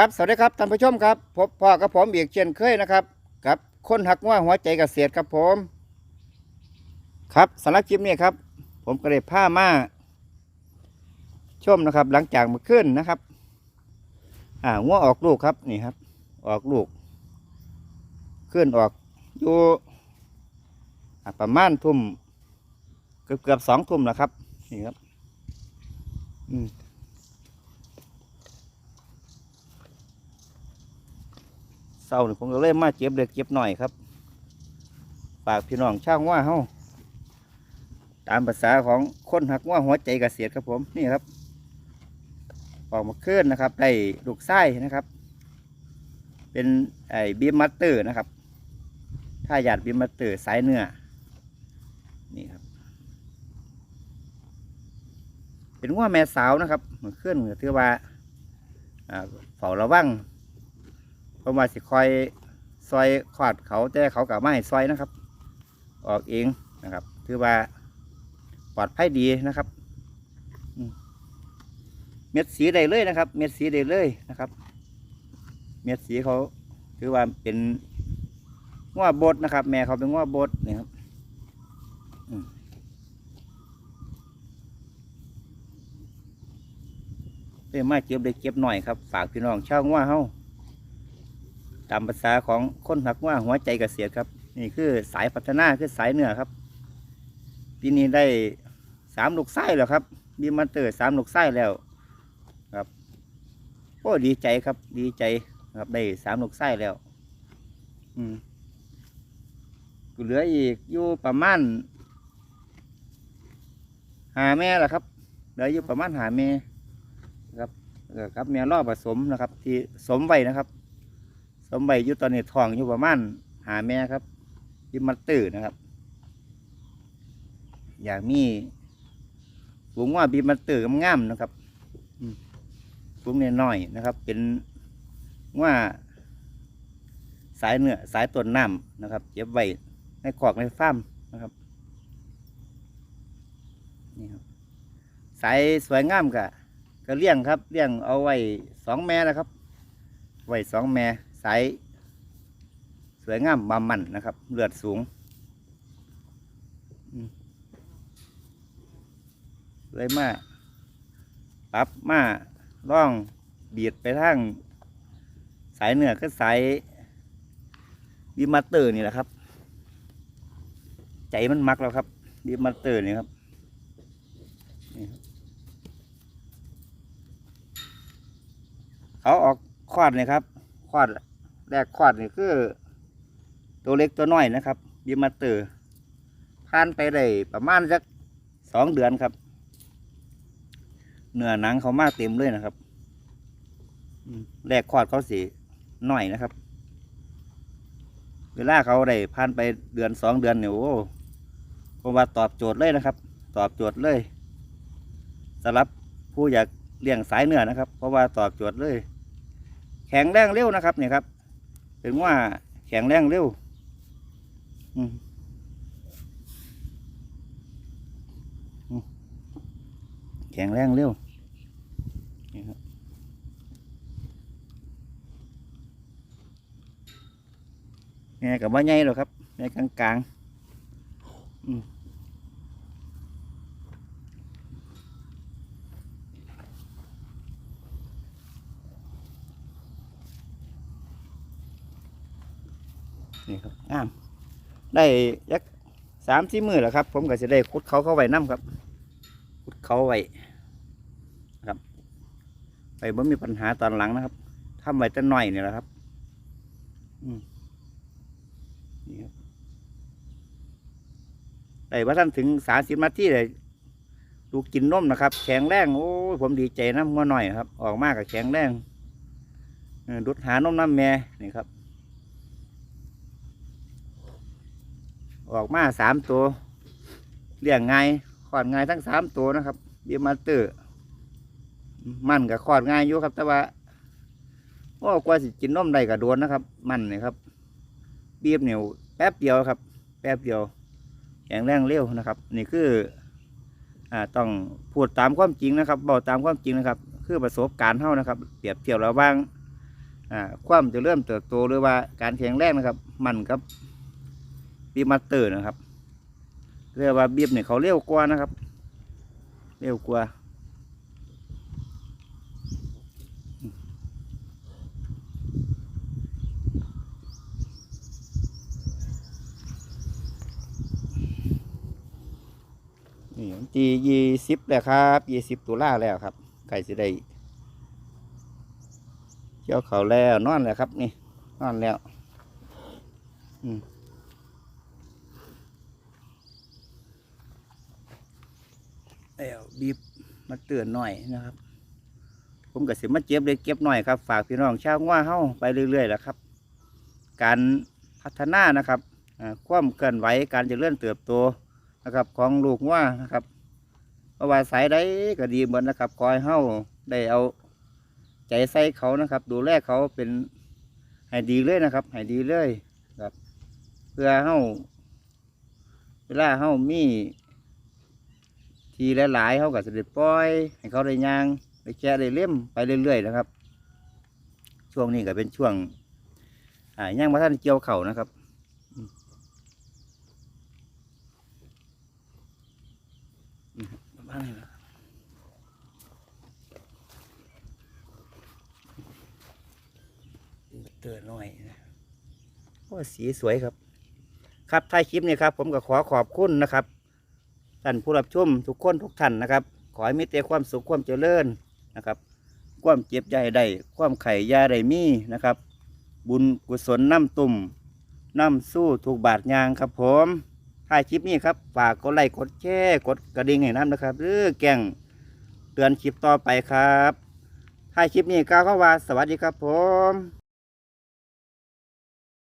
ครับสวัสดีครับท่านผู้ชมครับพบพ่อกับผมอียกเช่นเคยนะครับกับคนหักว่าหัวใจเกษตรครับผม ครับสำหรับคลิปนี้ครับ ผมก็เลยพามาชมนะครับ หลังจากเมาขึ้นนะครับ อ่างัวออกลูกครับนี่ครับ ออกลูก ขึ้นออกอยู่ประมาณทุ่มเกือบเกือบสองทุ่มแล้วครับนี่ครับ อืม เศร้านี่ผมก็เลยมาเจ็บเล็กเจ็บหน่อยครับฝากพี่น้องช่างว่าเฮาตามภาษาของคนหักว่าหัวใจกเกษตรครับผมนี่ครับ ออกมาเคลื่อนนะครับได้ลูกไส้นะครับ เป็นไอ้บีมมัตเตอร์นะครับ ถ้าหยาดบีมมัตเตอร์สายเนื้อนี่ครับ เป็นว่าแม่สาวนะครับมาเคลื่อนเถือว่าอ่าเฝ้าระวัง เพราะว่าสิคอยซอยขวาดเขาแต่เขากับไม่ซอยนะครับ ออกเองนะครับ ถือว่าปลอดภัยดีนะครับ เม็ดสีได้เลยนะครับ เม็ดสีได้เลยนะครับ เม็ดสีเขาถือว่าเป็นง้วบดนะครับ แม่เขาเป็นง้วบดนี่ครับเป็นมาเก็บได้เก็บหน่อยครับ ฝากพี่น้องชาวง้วเฮา ตามภาษาของคนหักว่าหัวใจกเกษตรครับ นี่คือสายพัฒนาคือสายเหนือครับปีนี้ได้สามลูกไส้แล้วครับบีมันเตอร์สามลูกไส้แล้วครับโอ้ดีใจครับ ดีใจครับได้สามลูกไส้แล้ว อืมเหลืออีกอยู่ประมาณหาแม่ละครับเหลืออยู่ประมาณหาแม่ครับเออครับแม่รอบผสมนะครับ ที่สมไว้นะครับ สมใบอยู่ตอนนี้ทองอยู่ประมาณหาแม่ครับยิมันตื่นนะครับ อยากมีฝูงว่าบีมันตื่นงามๆนะครับฝูงน้อยนะครับ เป็นว่าสายเนื้อสายต้นน้ำนะครับเก็บไว้ในขอกในฟาร์มนะครับนี่ครับสายสวยงามกะก็เลี้ยงครับเลี้ยงเอาไว้สองแม่นะครับ ไว้สองแม่ สายสวยงามบามันนะครับ เลือดสูงเลยมาปรับมาล่องเบียดไปทางสายเหนือก็สายบีมาเตอร์นี่แหละครับ ใจมันมักแล้วครับบีมาเตอร์นี่ครับเขาออกควาดเนี่ยครับควาด แรกควาดนี่คือ ตัวเล็กตัวน้อยนะครับบีมาเตอร์ผ่านไปได้ประมาณสักสองเดือนครับ เนื้อหนังเขามากเต็มเลยนะครับแรกควาดเขาสีน้อยนะครับ เวลาเขาได้ผ่านไปเดือนสองเดือนเนี่ยโอ้ผมว่าตอบโจทย์เลยนะครับ ตอบโจทย์เลยสำหรับผู้อยากเลี้ยงสายเนื้อนะครับ เพราะว่าตอบโจทย์เลย แข็งแรงเร็วนะครับเนี่ยครับ ถึงว่าแข็งแรงเร็วแข็งแรงเร็วนี่ครับเนี่ยกับว่าใหญ่หรอครับในกลางกลางๆอืม นี่ครับงามได้ยักสามสี่มือแล้วครับ ผมก็จะได้ขุดเขาเข้าไว้น้ำครับขุดเขาไว้ครับไปบ่มีปัญหาตอนหลังนะครับทำไว้แต่น้อยนี่แหละครับอืมนี่ครับได้ว่าท่านถึงสามสิบนาทีเลยลูกินนมนะครับ แข็งแรงโอ้ผมดีใจน้ำงัวหน่อยครับ ออกมากกับแข็งแรงดุดหานมน้ำแม่นี่ครับ ออกมาสามตัวเลี้ยงง่ายขอดง่ายทั้งสามตัวนะครับเบียมาเตอร์มันกับขอดง่ายอยู่ครับ แต่ว่าโอ้กว่าสิกินนมได้กับโดนนะครับ มันนี่ครับเบีบเหนียวแป๊บเดียวครับ แป๊บเดียวแข็งแรงเร็วนะครับ นี่คืออ่าต้องพูดตามความจริงนะครับบอกตามความจริงนะครับ คือประสบการณ์เท่านะครับ เปรียบเทียบระหว่างอ่าความจะเริ่มเติบโตหรือว่าการแข็งแรงนะครับ มันกับ บีบมาเตอร์นะครับ เรียกว่าบีบเนี่ยเขาเร็วกว่านะครับ เร็วกว่านี่วันที่ยี่สิบแล้วครับยี่สิบตุลาแล้วครับใกล้จะได้เที่ยวเขาแล้วนอนแล้วครับ นี่นอนแล้ว อืม แล้วบีบมาเตือนหน่อยนะครับ ผมก็สิมาเจ็บเลยเก็บหน่อยครับ ฝากพี่น้องชาวง่าเฮ้าไปเรื่อยๆแหละครับ การพัฒนานะครับอ่าความเกินไหวการจะเลื่อนเติบโตนะครับ ของลูกง่านะครับเพราะว่าสายใดก็ดีเหมือนนะครับคอยเฮ้าได้เอาใจใส่เขานะครับ ดูแลเขาเป็นให้ดีเลยนะครับให้ดีเลยครับ เพื่อเฮ้าเวลาเฮ้ามี ทีหลายๆเขาก็จะได้ปล่อย ให้เขาได้ย่างได้แกะได้เล่มไปเรื่อยๆนะครับ ช่วงนี้ก็เป็นช่วงอ่าย่างมาท่านเกี่ยวเข่าวนะครับอืมอืมประมาณนี้นะครับเตือนหน่อยนะโอ้สีสวยครับ ครับท้ายคลิปนี้ครับ ผมก็ขอขอบคุณนะครับ ท่านผู้รับชมทุกคนทุกท่านนะครับ ขอให้มีแต่ความสุขความเจริญนะครับ ความเจ็บใจใดความไข่ยาใดมีนะครับ บุญกุศลน้ำตุ่มน้ำสู้ถูกบาทยางครับผมท้ายคลิปนี้ครับฝากกดไลค์กดแชร์กดกระดิ่งให้น้ำนะครับ หรือแก่งเตือนคลิปต่อไปครับท้ายคลิปนี้ก้าวเข้าว่าสวัสดีครับผม